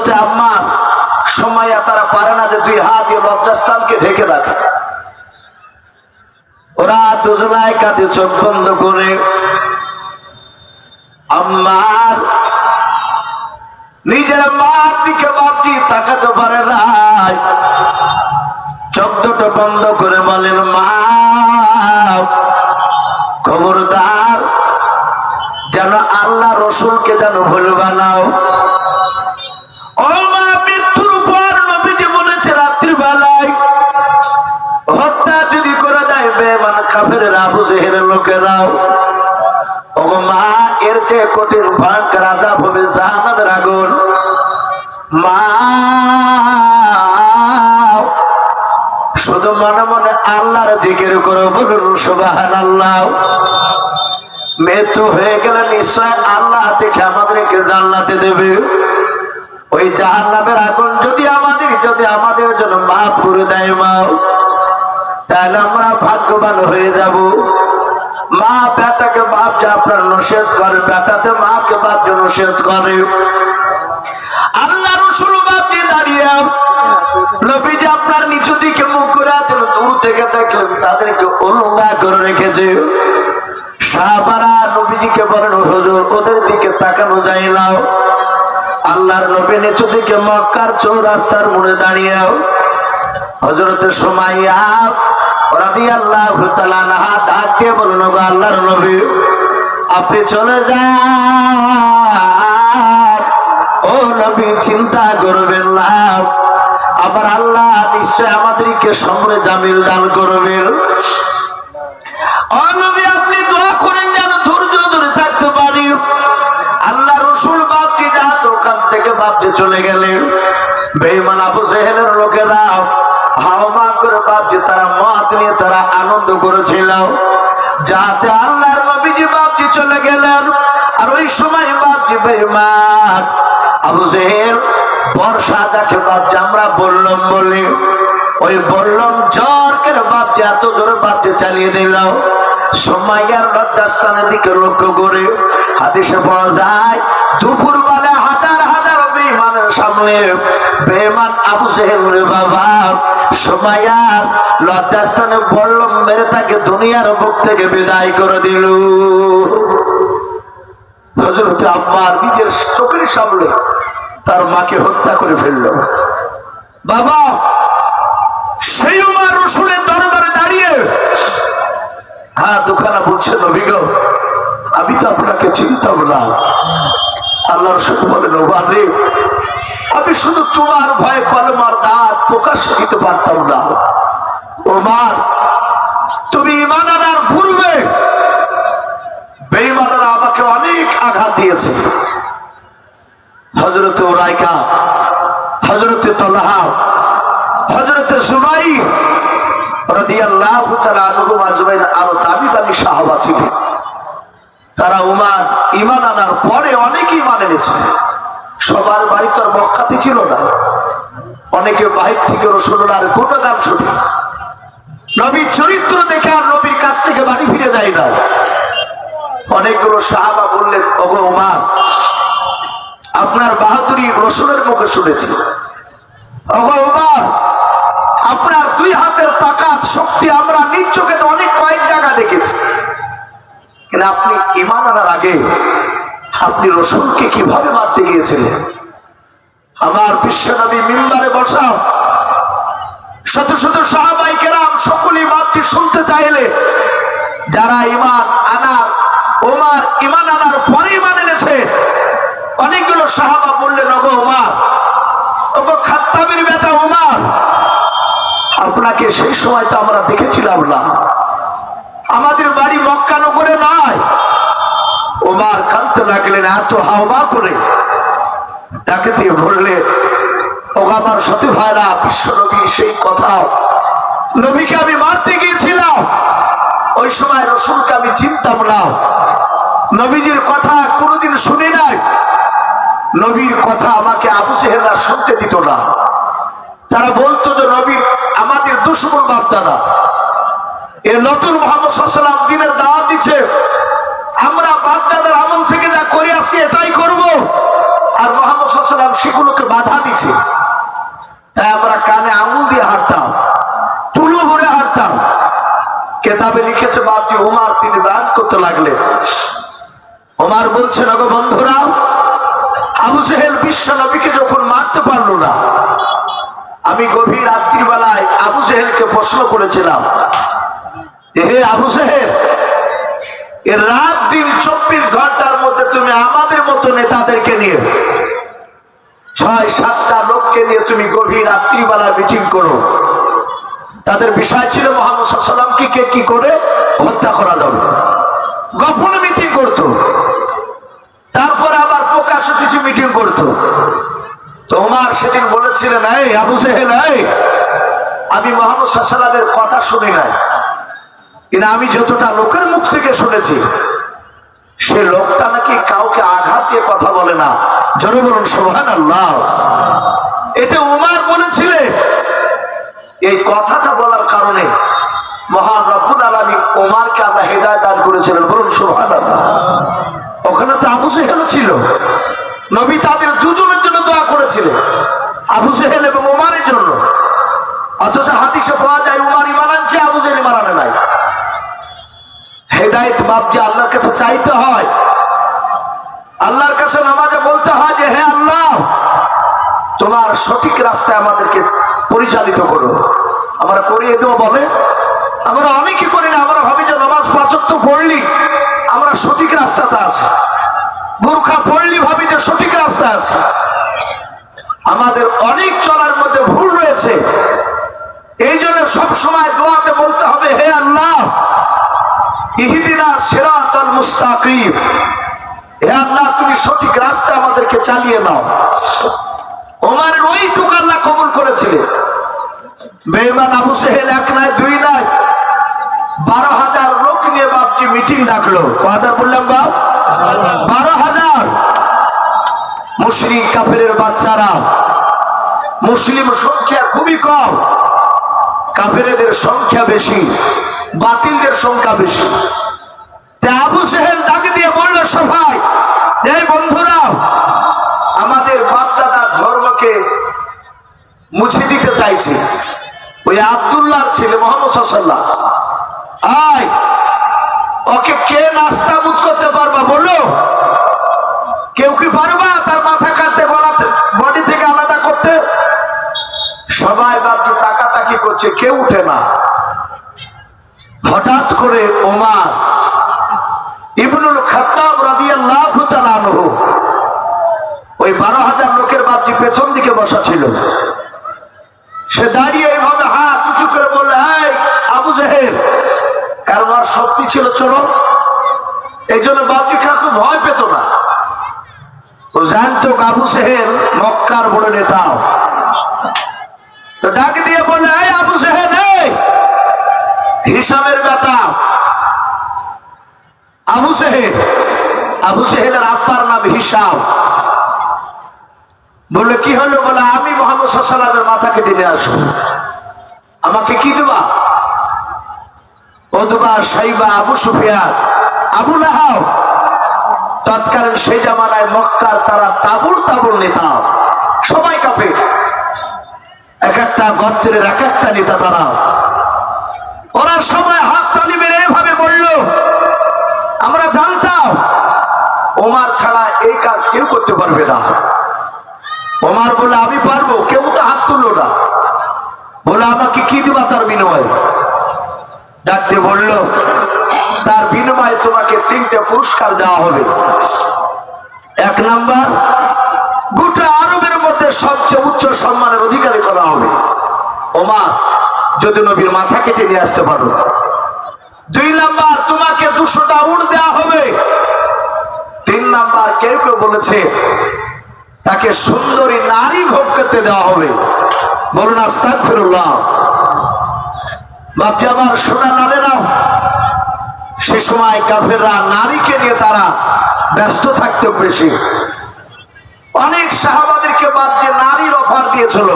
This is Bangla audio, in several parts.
হজরতে আম্মার। সময় তারা পারে না যে দুই হাত দিয়ে লজ্জাস্থানকে ঢেকে রাখে। ওরা দুজনায় কাঁধে চোখ বন্ধ করে আম্মার নিজের মার দিকে বাপটি তাকাতে পারে নাই চোখ দুটো বন্ধ করে বলেন, মা, খবরদার, যেন আল্লাহ রসুলকে যেন ভুল কাফের আবু জেহের লোকেরাও ও মা, এর চেয়ে কঠিন, ভয়ঙ্কর আজাব হবে জাহান্নামের আগুন। মা! শুধু মনে মনে আল্লাহর জিকির করে, বলুন সুবাহান আল্লাহ মৃত্যু হয়ে গেলে নিশ্চয় আল্লাহ দেখে আমাদেরকে জান্নাতে দেবে। ওই জাহান্নামের আগুন যদি আমাদের যদি আমাদের জন্য মাফ করে দেয়, মা। তাহলে আমরা ভাগ্যবান হয়ে যাব। মা বেটাকে বাপ যে আপনার নসেদ করে, বেটাতে মাকে বাপ যে নসেদ করে। আল্লাহ রসুল বাপ যে দাঁড়িয়ে নবীজি আপনার নিচু দিকে মুখ করে আছেন, দূর থেকে দেখলেন তাদেরকে অলঙ্গা করে রেখেছে। সাহাবারা নবীজিকে বলেন, হুজুর, ওদের দিকে তাকানো যায় না। আল্লাহর নবী নিচু দিকে মক্কার চৌরাস্তার মোড়ে দাঁড়িয়ে ডাক দিয়ে বলুন গো আল্লাহর নবী, আপনি চলে যান। ও নবী, চিন্তা করবেন না। আবার আল্লাহ নিশ্চয় আমাদেরকে সমরে জামিল দান করবেন। ও নবী, আপনি করেন যেন ধৈর্য ধরে থাকতে পারি। আল্লাহ রসুল বাপকে থেকে বাপকে চলে গেলেন। বেইমান আবু জেহেলের লোকেরা হাওমা করে বাপজি, তারা মত নিয়ে তারা আনন্দ করেছিল। যাতে আল্লাহর নবীজি বাপজি চলে গেলেন। আর ওই সময় বাপজি বেইমান। আবু জেহেল, বর্ষা যাকে বাপজি আমরা বললাম বলি, ওই বললাম জ্বর কেন বাপজি এত জোরে বাপজি চালিয়ে দিল। সময়ের লজ্জাস্থানের দিকে লক্ষ্য করে হাদিসে পাওয়া যায় দুপুর বেলা হাজার সামনে বেমান আবু সেহেল রে বাবা সময়ার লজ্জাস্থানে বললম মেরে তাকে দুনিয়ার বুক থেকে বিদায় করে দিল। হজরত আব্বার নিজের চোখের সামনে তার মাকে হত্যা করে ফেলল। বাবা, সেই উমার রসুলের দরবারে দাঁড়িয়ে হ্যাঁ দুখানা বলছে নবীগ আমি তো আপনাকে চিনতাম না। আল্লাহ রসুল বলেন রে আমি শুধু তোমার ভয়ে কলমার দাঁত প্রকাশ দিতে পারতাম না। ওমার, তুমি ইমান আনার পূর্বে বেইমানারা আমাকে অনেক আঘাত দিয়েছে। হজরতে ওরাইকা হজরতে তলাহা হজরতে সুমাই আরও দামি দামি সাহাবা ছিলেন তারা উমান ইমান আনার পরে অনেকে মানে এনেছে। সবার বাড়ি তো আর ছিল না। অনেকে বাহির থেকে রসুল্লার গুণগান শুনে? নবীর চরিত্র দেখে আর নবীর কাছ থেকে বাড়ি ফিরে যায় না। অনেকগুলো সাহাবা বললেন, ওগো উমার আপনার বাহাদুরি রসুলের মুখে শুনেছি। ওগো উমার আপনার দুই হাতের তাকাত শক্তি আমরা নিজ চোখে তো অনেক কয়েক জায়গা দেখেছি। কিন্তু আপনি ইমান আনার আগে আপনি রসুলকে কীভাবে মারতে গিয়েছিলেন? আমার বিশ্বনবী মিম্বারে বসাও শত শত সাহাবাই কেরাম সকলেই মাতৃ শুনতে চাইলে, যারা ইমান আনার, ওমার ইমান আনার পরে ইমান এনেছে, অনেকগুলো সাহাবা বললেন, ওগো ওমার, ওগো খাত্তাবের বেটা ওমার, আপনাকে সেই সময় তো আমরা দেখেছিলাম না। আমাদের বাড়ি মক্কানগরে নয় ওমার কানতে লাগলেন, এত হাওয়া করে। ডাকে দিয়ে বললেন, ও আমার সতী ভাইরা, বিশ্ব নবীর সেই কথা। নবীকে আমি মারতে গিয়েছিলাম। ওই সময় রসুলকে আমি চিনতাম না। নবীজির কথা কোনোদিন শুনি নাই। নবীর কথা আমাকে আবু সেহেরা শুনতে দিত না। তারা বলতো যে নবীর আমাদের দুশ্মন বাপ দাদা এ নতুন মোহাম্মদ দিনের দাওয়াত দিচ্ছে। আমরা বাপ দাদার আমল থেকে যা করে আসছি, এটাই করব। আর মোহাম্মদ সেগুলোকে বাধা দিছে। তাই আমরা কানে আঙুল দিয়ে হাঁটতাম, তুলো ভরে হাঁটতাম। কেতাবে লিখেছে, বাপজি ওমার, তিনি দান করতে লাগলেন। ওমার বলছে অগো বন্ধুরা, আবু সেহেল বিশ্ব নবীকে যখন মারতে পারল না, আমি গভীর রাত্রিবেলায় আবু সেহেলকে প্রশ্ন করেছিলাম হে আবু সেহেল রাত দিন চব্বিশ ঘণ্টার মধ্যে তুমি আমাদের মতো নেতাদেরকে নিয়ে ছয়, সাতটা লোককে নিয়ে তুমি গভীর রাত্রিবেলা মিটিং করো। তাদের বিষয় ছিল মোহাম্মদ সাল্লামকে কে কি করে হত্যা করা যাবে। গোপনে মিটিং করতো। তারপরে আবার প্রকাশ্য কিছু মিটিং করতো। তো ওমার সেদিন বলেছিলেন, এই, আবু সেহেল এই, আমি মোহাম্মদ সাল্লামের কথা শুনি নাই। কিন্তু আমি যতটা লোকের মুখ থেকে শুনেছি, সে লোকটা নাকি কাউকে আঘাত দিয়ে কথা বলে না। জনে বলুন সোহান আল্লাহ এটা উমার বলেছিলেন এই কথাটা বলার কারণে মহান রব্বুল আলমী ওমারকে আল্লাহ হেদায় দান করেছিলেন। বলুন সোহান আল্লাহ ওখানে তো আবু সেহেলও ছিল। নবী তাদের দুজনের জন্য দোয়া করেছিলেন আবু সেহেল এবং ওমারের জন্য। অথচ হাদিসে পাওয়া যায়, উমার ইমান আনছে, আবু জেহেল ইমান আনে নাই। হেদায়ত বাপ যে আল্লাহর কাছে চাইতে হয়। আল্লাহর কাছে নামাজে বলতে হয় যে, হে আল্লাহ, তোমার সঠিক রাস্তায় আমাদেরকে পরিচালিত করো। আমরা করিয়ে দেবো বলে। আমরা অনেকে করি না, আমরা ভাবি যে নামাজ পাচক তো পড়লি আমরা সঠিক রাস্তাতে আছে। বোরখা পড়লি, ভাবি যে সঠিক রাস্তা আছে। আমাদের অনেক চলার মধ্যে ভুল রয়েছে। এই জন্য সবসময় দোয়াতে বলতে হবে, হে আল্লাহ ইহিদিনা সিরাতাল মুস্তাকিম। হে আল্লাহ, তুমি সঠিক রাস্তা আমাদেরকে চালিয়ে নাও। ওমারের ওই টুকাল্লা কবুল করেছিলেন বেইমান আবু সেহেল এক নয় দুই নয় বারো হাজার লোক নিয়ে বাপজি মিটিং ডাকলো। ক হাজার বললাম, বাপ? বারো হাজার। মুসলিম কাফের বাচ্চারা। মুসলিম সংখ্যা খুবই কম। কাফেরেদের সংখ্যা বেশি, বাতিলদের সংখ্যা বেশি। আবু সেহেল ডাক দিয়ে বলল সবাই এই বন্ধুরা, আমাদের বাপদাদার ধর্মকে মুছে দিতে চাইছে। ওই আবদুল্লাহর ছেলে মোহাম্মদ সাল্লাহ আয়, ওকে কে নাস্তাবুদ করতে পারবা বলো? কেউ কি পারবা? তার মাথা কাটতে করছে কেউ উঠে না। হঠাৎ করে ওমার ইবনুল খাত্তাব রাদিয়াল্লাহু তাআলা আনহু ওই বারো হাজার লোকের বাপজি পেছন দিকে বসা ছিল। সে দাঁড়িয়ে এইভাবে হাত উঁচু করে বললে, এই, আবু জাহের কারণ আর শক্তি ছিল চোরক এই জন্য বাপজি কাকু ভয় পেত না। জানতো, আবু সেহের মক্কার বড় নেতা। তো ডাক দিয়ে বললে এই আবু সেহেল হিসামের বেটা। আবু সেহেল আবু সেহেলের আব্বার নাম হিসাব বললে, কি হলো? বলে, আমি মোহাম্মদ সাল্লামের মাথা কেটে নিয়ে আসব। আমাকে কি দেবা? অদুবা সাইবা আবু সুফিয়ান, আবু লাহাব। তৎকালীন সেই জামানায় মক্কার তারা তাবুর তাবুর নেতা। সবাই কাপে এক একটা গত্রের এক একটা নেতা তারা। ওরা সবাই হাত তালি মেরে এভাবে বলল, আমরা জানতাম ওমার ছাড়া এই কাজ কেউ করতে পারবে না। ওমার বলে, আমি পারব, কেউ তো হাত তুললো না। বলে, আমাকে কি দিবা তার বিনিময়ে? ডাকতে বলল, তার বিনিময়ে তোমাকে তিনটে পুরস্কার দেওয়া হবে। এক নাম্বার গোটা আরবের মধ্যে সবচেয়ে উচ্চ সম্মানের অধিকারী করা হবে। ওমা যদি নবীর মাথা কেটে নিয়ে আসতে পারো। দুই নাম্বার, তোমাকে দুশোটা উড় দেওয়া হবে। তিন নাম্বার, কেউ কেউ বলেছে, তাকে সুন্দরী নারী ভোগ করতে দেওয়া হবে। বলুন আস্তাক ফিরুল্লাহ বাপজি, আমার সোনা লালেরা সে সময় কাফেররা নারীকে নিয়ে তারা ব্যস্ত থাকতো বেশি। অনেক সাহাবাদেরকে বাপ যে নারীর অফার দিয়েছিল।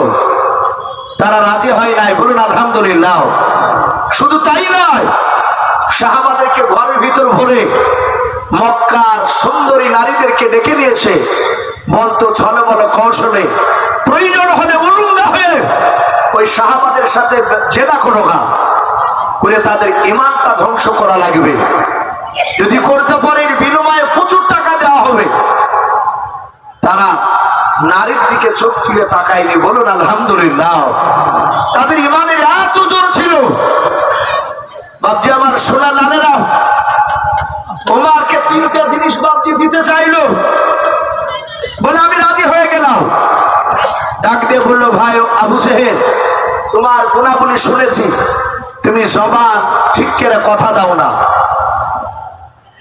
তারা রাজি হয় নাই, বলুন আলহামদুলিল্লাহ। শুধু তাই নয়, সাহাবাদেরকে ঘরের ভিতর ভরে মক্কার সুন্দরী নারীদেরকে ডেকে নিয়েছে। বলতো ছলে বলে, কৌশলে। প্রয়োজন হলে উলুঙ্গা হয়ে ওই সাহাবাদের সাথে জেদা করো গা। করে তাদের ইমানটা ধ্বংস করা লাগবে। যদি করতে পারে বিনিময়ে প্রচুর টাকা দেওয়া হবে। তারা নারীর দিকে চোখ তুলে তাকায়নি, বলুন, আলহামদুলিল্লাহ। তাদের ইমানের এত জোর ছিল। আমার সোনা লালেরা ওমারকে তিনটা জিনিস বাপজি দিতে চাইলো। বলে, আমি রাজি হয়ে গেলাম। ডাক দিয়ে বলল, ভাই, আবু সেহেল তোমার গুণাগুলি শুনেছি। তুমি জবান ঠিক করে কথা দাও না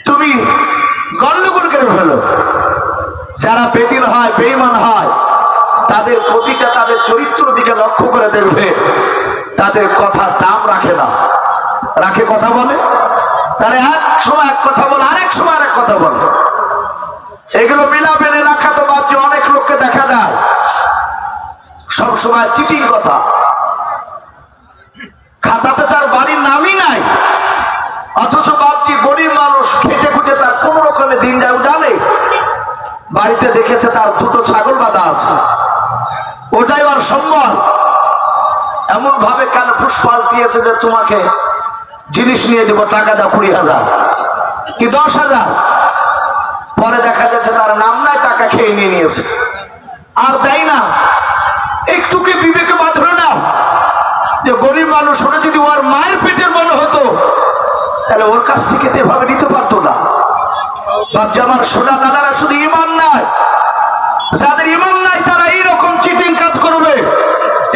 তুমি গন্ডগোল করে ফেলো যারা বেদিন হয় বেইমান হয়, তাদের প্রতিটা তাদের চরিত্র দিকে লক্ষ্য করে দেখবে। তাদের কথা দাম রাখে না। রাখে কথা বলে। তারা এক সময় এক কথা বলে, আরেক সময় আরেক কথা বলে। এগুলো মিলাবেন এলাকা তো ভাবছে অনেক লোককে দেখা যায়। সব সময় চিটিং কথা। খাতাতে তার বাড়ির নামই নাই। অথচ বাপজি গরিব মানুষ, খেটে খুঁটে তার কোন রকমে দিন যায় জানে। বাড়িতে দেখেছে তার দুটো ছাগল বাঁধা আছে। ওটাই ওর সম্বল। এমন ভাবে কানে পুষ্পাল দিয়েছে যে তোমাকে জিনিস নিয়ে দিব, টাকা দাও কুড়ি হাজার। কি দশ হাজার? পরে দেখা যাচ্ছে তার নাম নাই, টাকা খেয়ে নিয়ে নিয়েছে। আর দেয় না। একটু কি বিবেকে বাঁধলো না যে গরিব মানুষ ওরা যদি ওর মায়ের পেটের মনে হতো, তাহলে ওর কাছ থেকে তো এভাবে নিতে পারতো না। বাপজি আমার সোনা লালারা শুধু ইমান নাই। যাদের ইমান নাই, তারা এইরকম চিটিং কাজ করবে।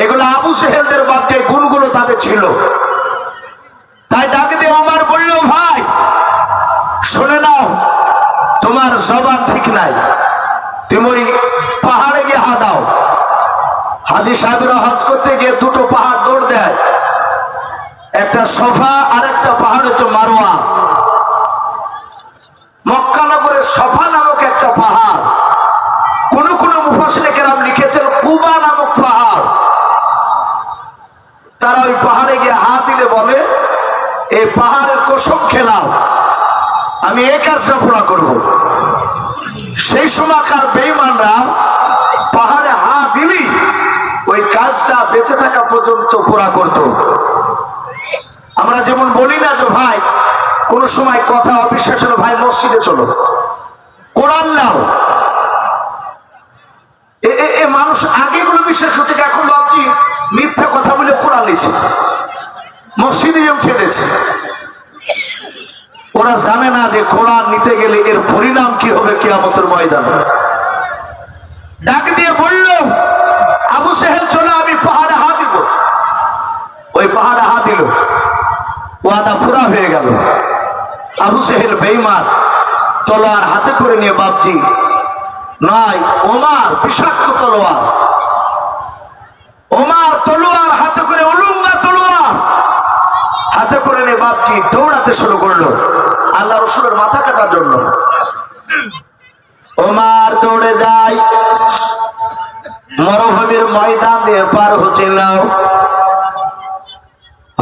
এগুলো আবু সেহেলদের বাপ গুণগুলো তাদের ছিল। তাই ডাক দিয়ে আমার বলল, ভাই, শুনে নাও, তোমার জবান ঠিক নাই। তুমি ওই পাহাড়ে গিয়ে হা দাও। হাজি সাহেবরা হজ করতে গিয়ে দুটো পাহাড় দৌড় দেয়। একটা সফা আর একটা পাহাড় হচ্ছে মারোয়া। মক্কানগরের সফা নামক একটা পাহাড়। কোন কোন মুফাসিনে লিখেছেন কুবা নামক পাহাড়। তারা ওই পাহাড়ে গিয়ে হাত দিলে বলে এই পাহাড়ের কসম খেলাম আমি এই কাজটা পুরা করব। সেই সময়কার বেইমানরা পাহাড়ে হা দিলি ওই কাজটা বেঁচে থাকা পর্যন্ত পুরা করত। আমরা যেমন বলি না যে, ভাই কোন সময় কথা অবিশ্বাস হলো, ভাই, মসজিদে চলো। কোরআন নাও। এ মানুষ আগে গুলো বিশ্বাস যে এখন ভাবছি মিথ্যা কথা বলে কোরআন নিছে মসজিদে উঠে দিয়েছে। ওরা জানে না যে কোরআন নিতে গেলে এর পরিণাম কি হবে কিয়ামতের ময়দানে। ডাক দিয়ে বলল, আবু সেহেল, চলে, আমি পাহাড়ে হা দিব। ওই পাহাড়ে হা দিল। ওয়াদা পুরা হয়ে গেল। আবু সেহেল বেইমান তলোয়ার হাতে করে নিয়ে বাপজি। নয় ওমার বিষাক্ত তলোয়ার। ওমার তলোয়ার হাতে করে অলুঙ্গা তলোয়ার। হাতে করে নিয়ে বাপজি দৌড়াতে শুরু করল। আল্লাহ রসুলের মাথা কাটার জন্য। ওমার দৌড়ে যায়। মরুভূমির ময়দান দিয়ে পার হচ্ছিল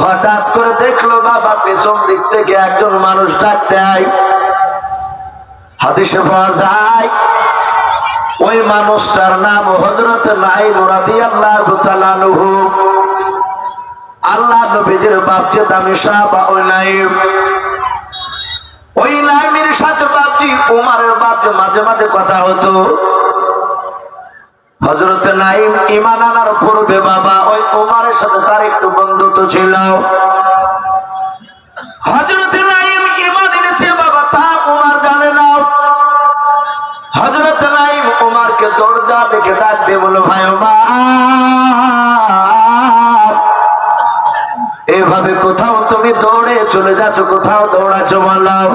হঠাৎ করে দেখল বাবা, পেছন দিক থেকে একজন মানুষ ডাক দেয় হাদিসে পাওয়া যায়, ওই মানুষটার নাম হজরত নাই মুরাদি আল্লাহ আল্লাহ নবীজির বাপকে দামি শাহ বা ওই নাইম ওই নাইমের সাথে বাপজি, উমারের বাপকে মাঝে মাঝে কথা হতো। হজরত নাইম ইমান আনার পূর্বে বাবা ওই উমারের সাথে তার একটু বন্ধুত্ব ছিল। হজরত নাইম ইমান এনেছে বাবা, তা উমার জানে না। হজরত নাইম উমারকে দেওয়া দেখে ডাক দিয়ে বলো ভাই উমার, এভাবে কোথাও তুমি দৌড়ে চলে যাচ্ছ, কোথাও দৌড়াচ্ছ বললাম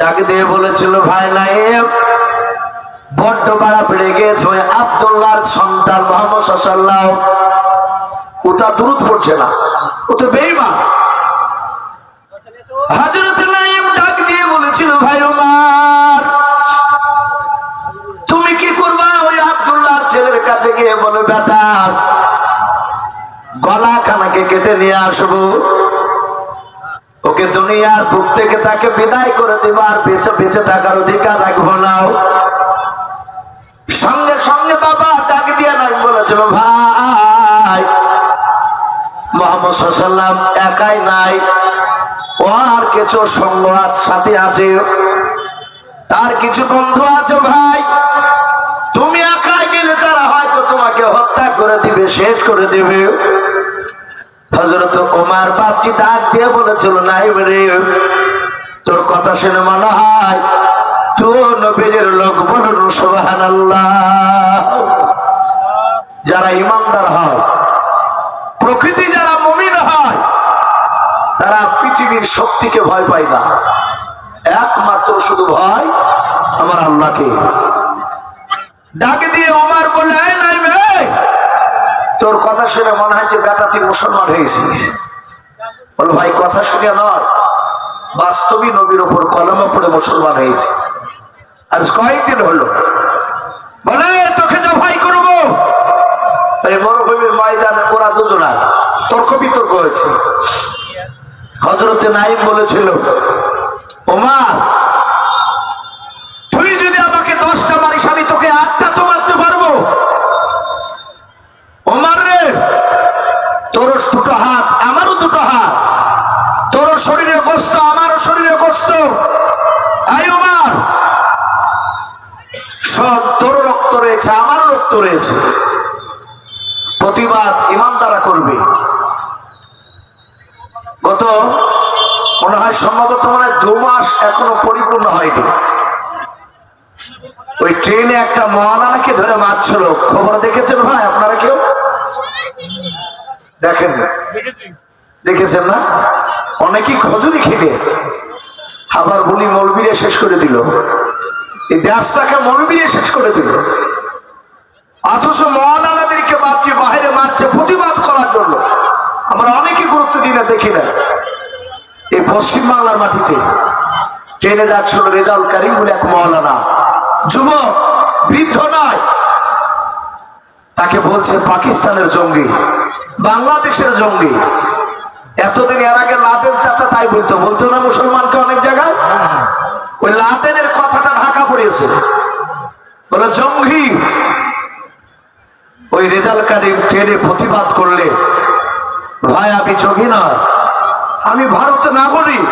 ডাক দিয়ে বলেছিল, ভাই নাইম বড্ড বাড়া বেড়ে গিয়েছে আবদুল্লাহর সন্তান মোহাম্মদ সাল্লাহ ওটা দূরত পড়ছে না। ও তো বেইমান হজরত ডাক দিয়ে বলেছিল, ভাই ওমার, তুমি কি করবা? ওই আবদুল্লাহর ছেলের কাছে গিয়ে বলে, বেটা গলা খানাকে কেটে নিয়ে আসব। ওকে দুনিয়ার বুক থেকে তাকে বিদায় করে দিব, আর বেঁচে বেঁচে থাকার অধিকার রাখব নাও সঙ্গে সঙ্গে বাবা ডাক দিয়ে নাই বলেছিল, ভাই, মোহাম্মদ একাই নাই। ও আর কিছু সঙ্গ সাথে আছে। তার কিছু বন্ধু আছে, ভাই। তুমি একাই গেলে তারা হয়তো তোমাকে হত্যা করে দিবে, শেষ করে দিবে। হজরত ওমার বাপটি ডাক দিয়ে বলেছিল, নাই রে, তোর কথা শুনে মনে হয় তো নবীজের লোক বলুন সোহান যারা ইমানদার হয়, প্রকৃতি যারা মমিন হয়, তারা পৃথিবীর শক্তিকে ভয় পায় না। একমাত্র শুধু ভয় আমার আল্লাহকে। ডাকে দিয়ে ওমার বলে তোর কথা শুনে মনে হয় যে বেটা তুই মুসলমান হয়েছিস। বল ভাই, কথা শুনে নয় বাস্তবী নবীর ওপর কলমে পড়ে মুসলমান হয়েছে। আজ কয়েকদিন হলো। বলে তোকে যা ভাই করব এই মরুভূমির ময়দানে ওরা দুজনা। তর্ক বিতর্ক হয়েছে। হজরতে নাইম বলেছিল ওমার তুই যদি আমাকে দশটা মারিস, আমি তোকে আটটা তো মারতে পারব। ওমার রে, তোর দুটো হাত, আমারও দুটো হাত। তোর শরীরে কষ্ট আমারও শরীরে কষ্ট আই ওমার। সব তোর রক্ত রয়েছে, আমারও রক্ত রয়েছে। প্রতিবাদ ইমান দ্বারা করবে। গত মনে হয় সম্ভবত মনে দু মাস এখনও পরিপূর্ণ হয়নি। ওই ট্রেনে একটা মহানানাকে ধরে মারছিল। খবর দেখেছেন ভাই আপনারা কেউ? দেখেন। দেখেছেন না? অনেকেই খজুরি খেলে। আবার বলি মলবিরে শেষ করে দিল। এই দেশটাকে মলবিরে শেষ করে দিল। অথচ মহানানাদেরকে বাপকে বাইরে মারছে প্রতিবাদ করার জন্য। আমরা অনেকে গুরুত্ব দিই না, দেখি না। এই পশ্চিম বাংলার মাটিতে ট্রেনে যাচ্ছিল রেজাউল কারিম বলে এক মহলানা যুবক, বৃদ্ধ নয়। তাকে বলছে পাকিস্তানের জঙ্গি, বাংলাদেশের জঙ্গি। এতদিন এর আগে লাদেন চাচা তাই বলতো বলতো না মুসলমানকে অনেক জায়গায়? ওই লাদেনের কথাটা ঢাকা পড়েছে বলে, জঙ্গি ওই রেজাল কারিম ট্রেনে প্রতিবাদ করলে, ভাই, আমি জঙ্গি নয় আমি ভারতের নাগরিক।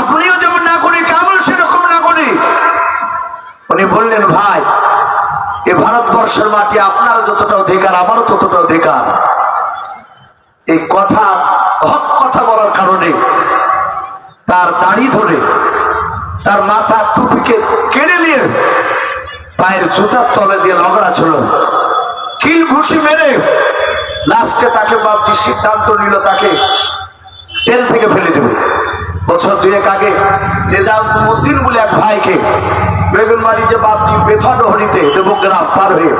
আপনিও যেমন নাগরিক, আমিও সেরকম নাগরিক। উনি বললেন, ভাই, এ ভারতবর্ষের মাটি আপনার যতটা অধিকার, আমারও ততটা অধিকার। এই কথা হক কথা বলার কারণে তার দাড়ি ধরে, তার মাথা টুপিকে কেড়ে নিয়ে পায়ের জুতার তলে দিয়ে লগড়া ছিল কিল ঘুষি মেরে লাস্টে তাকে বাপজি সিদ্ধান্ত নিল, তাকে ট্রেন থেকে ফেলে দেবে। বছর দুয়েক আগে নিজামুদ্দিন বলে এক ভাইকে বেগুনবাড়ি যে বাপজি বেথনহরিতে দেবগ্রাম পার হয়ে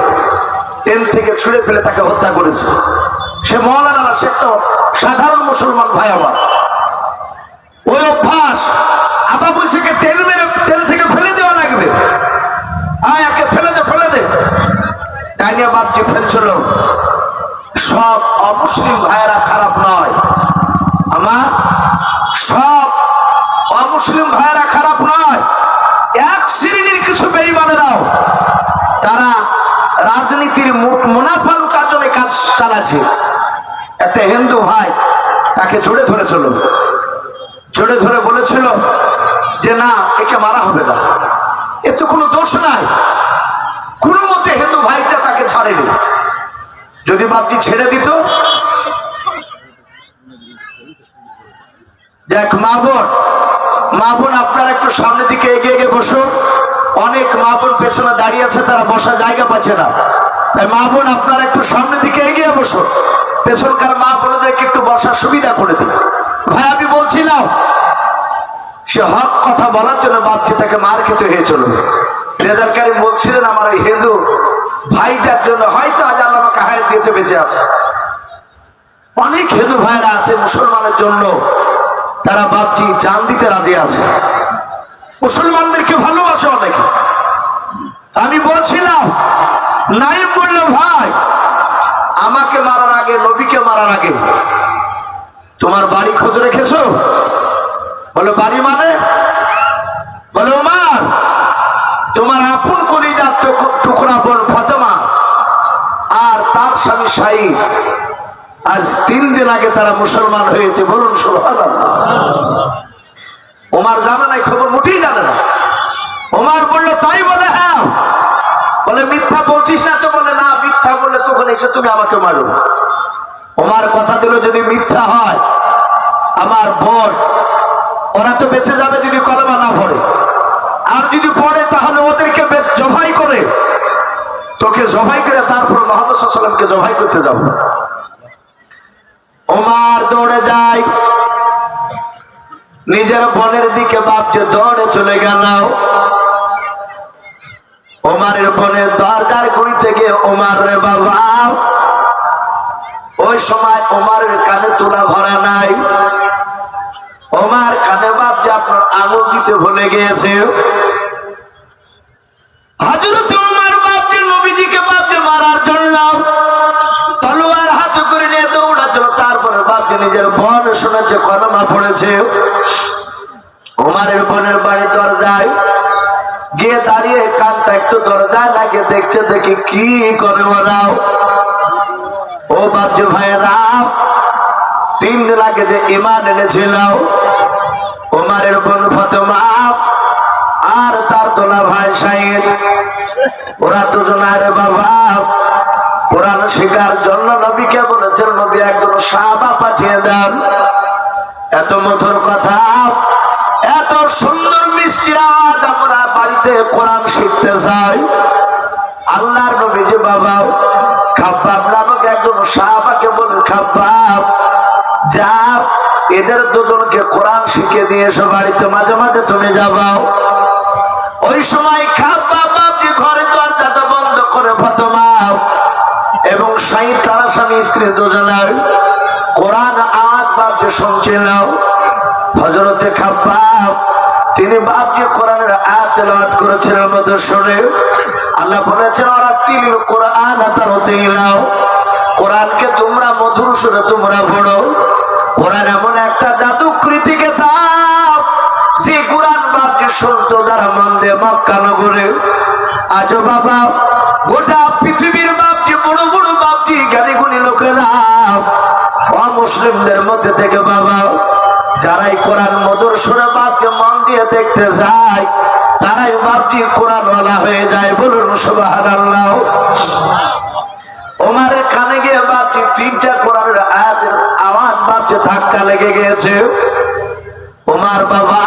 ট্রেন থেকে ছুঁড়ে ফেলে তাকে হত্যা করেছে। সে মৌলানা না, সে একটা সাধারণ মুসলমান ভাই আমার। ওই অভ্যাস, আপা বলছে কে, তেল মেরে, তেল থেকে ফেলে দেওয়া লাগবে। আয়, একে তাই নিয়ে বাপজি ফেলছিল সব অমুসলিম ভাইয়েরা খারাপ নয়। আমার সব অমুসলিম ভাইয়েরা খারাপ নয়। এক শ্রেণির কিছু বেইমানেরাও তারা রাজনীতির মুনাফা লুটার জন্য কাজ চালাচ্ছে। একটা হিন্দু ভাই তাকে জোরে ধরেছিল। জোরে ধরে বলেছিল যে, না, একে মারা হবে না। এতে কোনো দোষ নাই। কোনো মতে হিন্দু ভাইটা তাকে ছাড়েনি। যদি বাপজি ছেড়ে দিত, দেখ মা বোন মা বোন আপনারা একটু সামনের দিকে এগিয়ে এগিয়ে বসো। অনেক মা বোন পেছনে দাঁড়িয়ে আছে, তারা বসার জায়গা পাচ্ছে না। তাই মা বোন, আপনারা একটু সামনের দিকে এগিয়ে বসো। পেছনকার মা বোনদেরকে একটু বসার সুবিধা করে দিন। ভাই, আমি বলছিলাম, সে হক কথা বলার জন্য বাপকে তাকে মার খেতে হয়েছিল রেজাল কারিম বলছিলেন আমার ওই হিন্দু ভাইটার জন্য, হয়তো আজ আল্লাহ আমাকে হায়াত দিয়েছে, বেঁচে আছে। অনেক হিন্দু ভাইরা আছে মুসলমানের জন্য, তারা বাপটি জান দিতে রাজি আছে। মুসলমানদেরকে ভালোবাসে অনেকে। আমি বলছিলাম, নাইম বলল, ভাই, আমাকে মারার আগে, নবীকে মারার আগে, তোমার বাড়ি খোঁজ রেখেছো? বলো বাড়ি মানে? বলো ওমার তোমার আপন কলিজার টুকরো আজ তিন দিন আগে তারা মুসলমান হয়েছে, বলুন ওমার জানে নাই খবর মুঠেই জানে না। ওমার বলল, তাই বলে হ্যাঁ। বলে, মিথ্যা বলছিস না তো? বলে, না, মিথ্যা বলে তখন এসে তুমি আমাকে মারো। ওমার কথা দিল, যদি মিথ্যা হয়, আমার বোন ওরা তো বেঁচে যাবে যদি কলমা না পড়ে আর যদি পড়ে, তাহলে ওদেরকে জবাই করে। তোকে জবাই করে তারপর মোহাম্মদ সাল্লামকে জবাই করতে যাব। ওমার দৌড়ে যায় নিজের বোনের দিকে বাপ যে দৌড়ে চলে গেল। ওমারের বোনের দরজার গুড়ি থেকে ওমার রে বাবা, ওই সময় ওমারের কানে তোলা ভরা নাই। ওমার কানে বাপ যে আপনার আঙুল দিতে ভুলে গিয়েছে। হাজরত জন্য তলোয়ার হাত করে নিয়ে দৌড়াচ্ছিল, তারপরে বাপ যে নিজের বোন শুনেছে, কলমা পড়েছে। ওমারের বোনের বাড়ি দরজায় গিয়ে দাঁড়িয়ে কানটা একটু দরজায় লাগে দেখছে, দেখি কি করে ওরাও। ও বাপজু ভাইয়েরা, তিন দিন আগে যে ইমান এনেছিল ওমারের বোন ফতেমা আর তার তোলা ভাই সাইদ, ওরা দুজন, আরে বাবা কোরআন শিকার জন্য নবীকে বলেছেন, নবী একজন সাহাবা পাঠিয়ে দেন। এত মধুর কথা, এত সুন্দর মিষ্টি আওয়াজ আমরা বাড়িতে কোরআন শিখতে চাই। আল্লাহর নবী যে বাবা, খাব্বাব নামক একজন সাহাবাকে বলে খাব্বাব, যা, এদের দুজনকে কোরআন শিখে দিয়ে এসো বাড়িতে, মাঝে মাঝে তুমি যাবাও ওই সময় খাব্বাব বাপজি ঘরের দরজাটা বন্ধ করে এবং তারা স্বামী স্ত্রী কোরআন আওয়াজ বাপজি শুনছিল হজরতে তিনি বাপজি কোরআনের আয়াত করেছিলেন মধ্যে শুনে আল্লাহ বলেছেন, ওরা তিল কোরআন তার তিলাও কোরআনকে তোমরা মধুর সুরে তোমরা পড়ো। কোরআন এমন একটা জাদুকৃতি কিতাব, যে কোরআন বাপজি শুনতো যারা মন মক্কা নগরে। আজও বাবা, গোটা পৃথিবীর বাপজি অমুসলিমদের মধ্যে থেকে বাবা, যারাই কোরআন মধুর সুরে বাপকে মন দিয়ে দেখতে যায়, তারাই বাপজি কোরআনওয়ালা হয়ে যায়। বলুন সুবাহান আল্লাহ ওমারের কানে গিয়ে বাপজি তিনটা কোরআনের আয়াতের আওয়াজ বাপজি ধাক্কা লেগে গিয়েছে। ওমার বাবা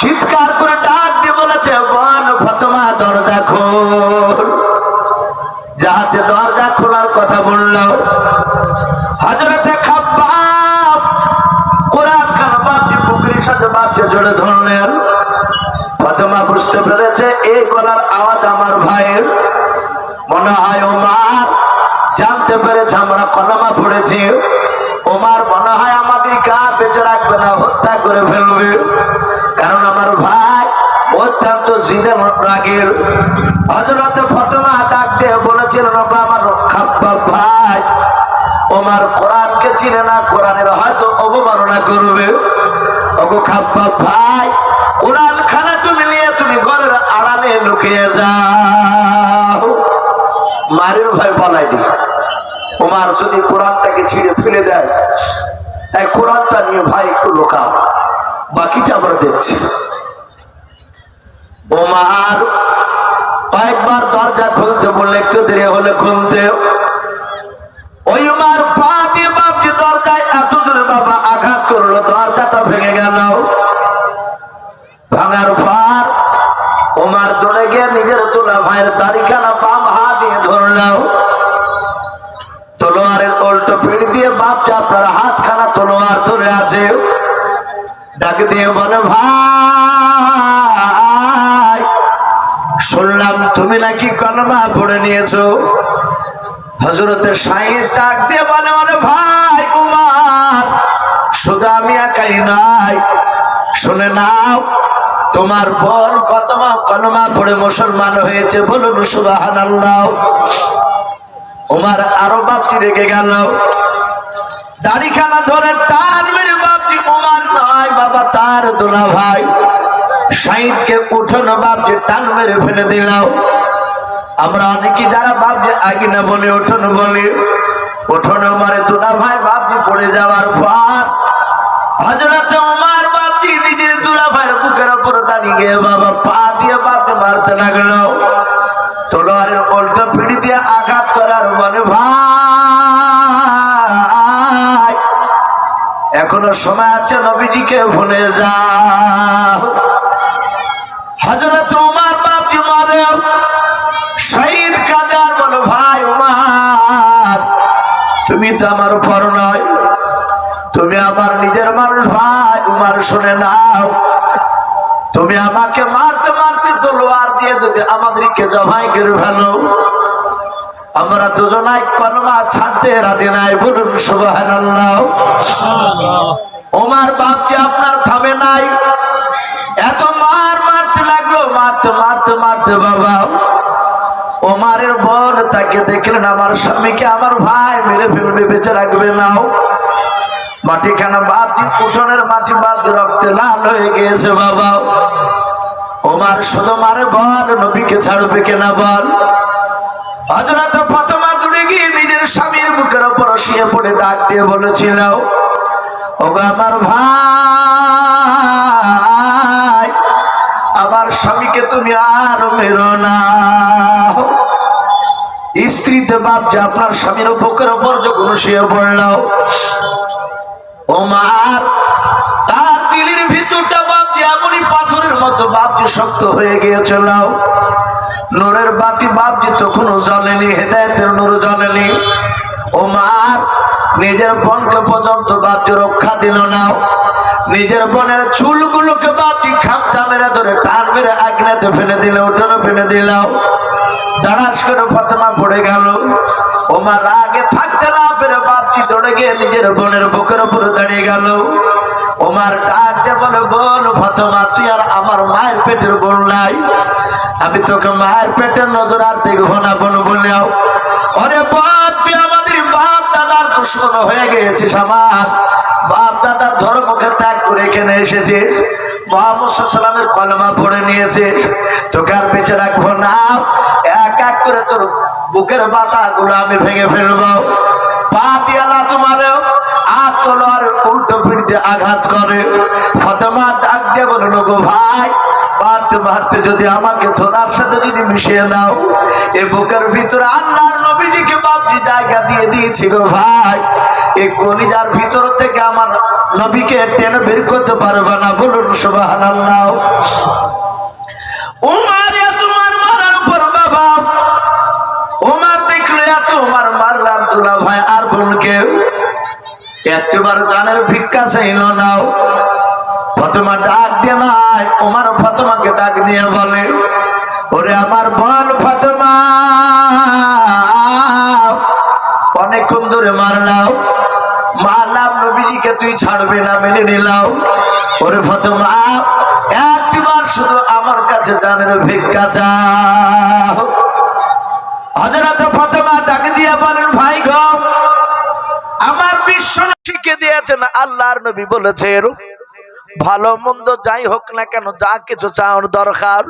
চিৎকার করে ডাক দিয়ে বলেছে বল ফতমা, দরজা খোল। যাহাতে দরজা খোলার কথা বলল জড়ে ধরলেন ফতেমা বুঝতে পেরেছে, এই গলার আওয়াজ আমার ভাইয়ের। মনে হয় ওমার, জানতে পেরেছে আমরা কলমা পড়েছি। ওমার মনে হয় আমাদের গা বেঁচে রাখবে না, হত্যা করে ফেলবে। কারণ আমার ভাই অত্যন্ত জিদের রাগের। হজরতে ফতেমা ডাক দিয়ে বলেছিলেন আমার খাপ্পা ভাই। ওমার কোরআনকে চিনে না, কোরআনের হয়তো অবমাননা করবে। ভাই, কোরআন খানা তুমি নিয়ে তুমি ঘরের আড়ালে লুকিয়ে যাও। যদি কোরআনটাকে ছিঁড়ে ফেলে দেয়, তাই কোরআনটা নিয়ে ভাই একটু লোকাও। বাকিটা আমরা দেখছি। ওমার কয়েকবার দরজা খুলতে বললে, একটু দেরি হলে খুলতে। ওই উমার পা দিয়ে ভেঙে গেল। ভাঙার পর ওমার দৌড়ে গিয়ে নিজের তোলা ভাইয়ের দাড়িখানা বাম হাত দিয়ে ধরলাম তলোয়ারের উল্টো পিঠ দিয়ে বাপটা আপনার হাতখানা তলোয়ার ধরে আছে। ডাক দিয়ে বলে, ভাই, শুনলাম তুমি নাকি কলমা পড়ে নিয়েছো। হজরতের সাইয়ের ডাক দিয়ে বলে মানে ভাই শুধু আমি একাই নাই। শুনে নাও, তোমার বোন কতমা কলমা পড়ে মুসলমান হয়েছে, বলুন সুবাহান উমার আরও বাপটি রেগে গেল। দাড়িখানা ধরে টান মেরে বাপজি উমার নয়, বাবা তার দোলা ভাই। সাইদকে উঠোনো বাপজি টান মেরে ফেলে দিলাম আমরা অনেকে যারা ভাবছি আগিনা বলে ওঠন বলে ওঠনে মারে দুলা ভাই ভাবছি পড়ে যাওয়ার পর। হজরত উমার বাপজি নিজের দুলা ভাইয়ের বুকের উপর দাঁড়িয়ে গিয়ে বাবা পা দিয়ে বাপকে মারতে লাগল। তলোয়ারের উল্টো পিড়ি দিয়ে আঘাত করার মনে ভাই, এখনও সময় আছে নবীজিকে ভুলে যাও। তো আমার উপর নয়। তুমি আমার নিজের মানুষ ভাই, উমার শুনে নাও। তুমি আমাকে মারতে মারতে তলোয়ার দিয়ে যদি আমাদেরকে জবাই করে ফেলো, আমরা দুজনাই কলমা ছাড়তে রাজি নাই, বলুন সুবহানাল্লাহ। ওমার বাপকে আপনার থামে নাই? এত মার মারতে লাগল, মারতে মারতে মারতে, বাবা। ওমারের বোন তাকে দেখলেন, আমার স্বামীকে আমার ভাই মেরে ফেলবে, বেঁচে রাখবে নাও মাটিখানা বাপজি উঠোনের মাটি বাপজি রক্তে লাল হয়ে গিয়েছে, বাবা, ওমার শুধু মারে বল, নবীকে ছাড়বে কেনা বল? হজরত ফাতেমা দূরে গিয়ে নিজের স্বামীর বুকের উপর শুয়ে পড়ে ডাক দিয়ে বলেছিল, ওগো আমার ভাই আমার স্বামীকে তুমি আর মেরো না। স্ত্রীতে বাপ যে আপনার স্বামীর বুকের উপর যখন শুয়ে পড়ল। ওমার তার দিলের ভিতরটা বাপ যে এমনই পাথরের মতো বাপ যে শক্ত হয়ে গিয়েছিল। নূরের বাতি বাপ যে তখনও জ্বলেনি, হেদায়তের নূর জ্বলেনি। ওমার নিজের বোনকে পর্যন্ত বাপ যে রক্ষা দিল না। নিজের বোনের চুলগুলোকে বাপটি খামচা মেরে ধরে টান মেরে আগ্নেতে ফেলে দিল, উঠোনে ফেলে দিল দাঁড়াস করে ফাতেমা পড়ে গেল। ওমার আগে থাকতে না পেরে বাপটি দৌড়ে গিয়ে নিজের বোনের বুকের উপরে দাঁড়িয়ে গেল। ওমার ডাক দিয়ে বলে, বোন ফাতেমা, তুই আর আমার মায়ের পেটের বোন নাই। আমি তোকে মায়ের পেটের নজর আর দেখব না বোন বলেও অরে বাপ, তুই আমাদের বাপ দাদার দুশ্মন হয়ে গিয়েছিস আমার। বাপ দাদার ধর্মকে ত্যাগ করে এখানে এসেছিস। মোহাম্মদ সাল্লামের কলমা পড়ে নিয়েছিস তোকে আর বেঁচে রাখব না। এক এক করে তোর বুকের পাতা গুলো আমি ভেঙে ফেলব। পা দিয়ালা তোমারও আর তলোয়ার উল্টো পিড়তে আঘাত করে। ফতেমা ডাক দিয়ে গো ভাই, মারতে মারতে যদি আমাকে ধরার সাথে যদি মিশিয়ে দাও, এ বুকের ভিতরে আল্লাহর নবীজিকে বাপজি জায়গা দিয়ে দিয়েছি গো ভাই। এই কলিজার ভিতর থেকে আমার নবীকে টেনে বের করতে পারবে না। বলুন সুবাহান আল্লাহ উমার এত মার মারার পর বাবা উমার দেখলে এত মার মারলে আব্দুল্লাহ ভাই, আর বোনকে একটিবার জানের ভিক্ষা চাইল নাও ফতমা ডাক দিয়ে নাই। ওমার ফতমাকে ডাক দিয়ে বলে, ওরে আমার বল ফতমা, অনেকক্ষণ ধরে মারলাও নবীজিকে তুই ছাড়বে না, মেনে নিলাও ওরে ফতমা, একটিবার শুধু আমার কাছে জানের ভিক্ষা চাও। হজরত ফতমা ডাক দিয়ে বলেন, ভাই গো, আমার বিশ্ব শিখে দিয়েছেন, আল্লাহর নবী বলেছেন, ভালো মন্দ যাই হোক না কেন, যা কিছু চাওয়ার দরকার।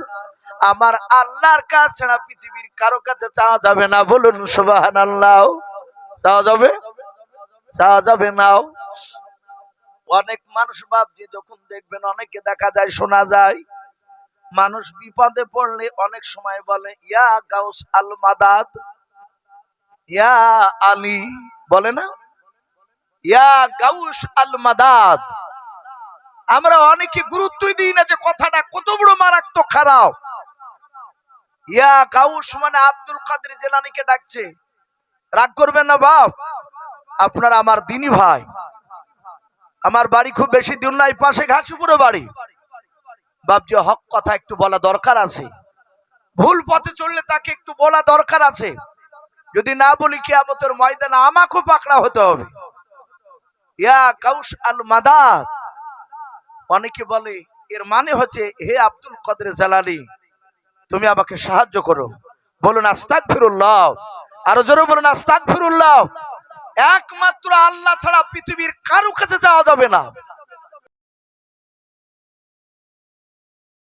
আমার আল্লাহর কাছ ছাড়া পৃথিবীর কারও কাছে চাওয়া যাবে না, বলুন সুবাহান আল্লাহ চাওয়া যাবে? চাওয়া যাবে নাও অনেক মানুষ ভাবছে, যখন দেখবেন অনেকে দেখা যায়, শোনা যায়, মানুষ বিপদে পড়লে অনেক সময় বলে, ইয়া গাউস আল মাদাদ, ইয়া আলী বলে না? ইয়া গাউস আল মাদাদ আমরা অনেকে গুরুত্বই দিই না যে কথাটা কত বড় মারাত্মক খারাপ। ইয়া গাউস মানে আব্দুল কাদের জেলানিকে ডাকছে। রাগ করবেন না বাপ, আপনার আমার দিনী ভাই। আমার বাড়ি খুব বেশি দূর নাই, পাশে ঘাসিপুরে বাড়ি। বাপজি, হক কথা একটু বলা দরকার আছে। ভুল পথে চললে তাকে একটু বলা দরকার আছে। যদি না বলি কিয়ামতের ময়দানে আমাকেও পাকড়া হতে হবে। ইয়া কাউস আল মাদাদ। অনেকে বলে, এর মানে হচ্ছে, হে আব্দুল কদরে জালালি, তুমি আমাকে সাহায্য করো। বলুন আস্তাক ফিরুল্লাহ আরও জোরে বলুন আস্তাক ফিরুল্লাহ একমাত্র আল্লাহ ছাড়া পৃথিবীর কারও কাছে যাওয়া যাবে না।